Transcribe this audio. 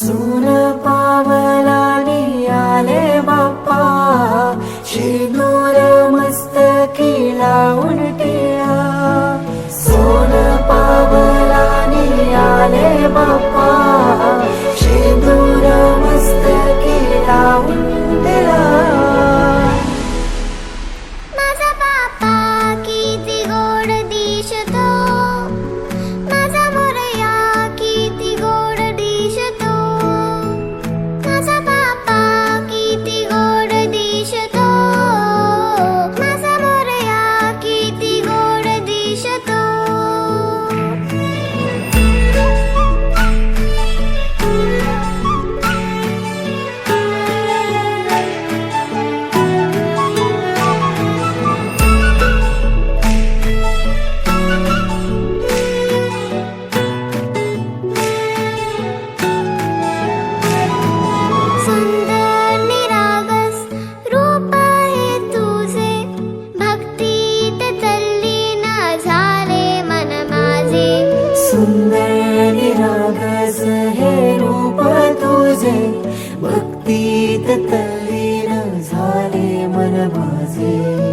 Sooner हे रूप तुझे. भक्तीत तरी न झाले मन माझे.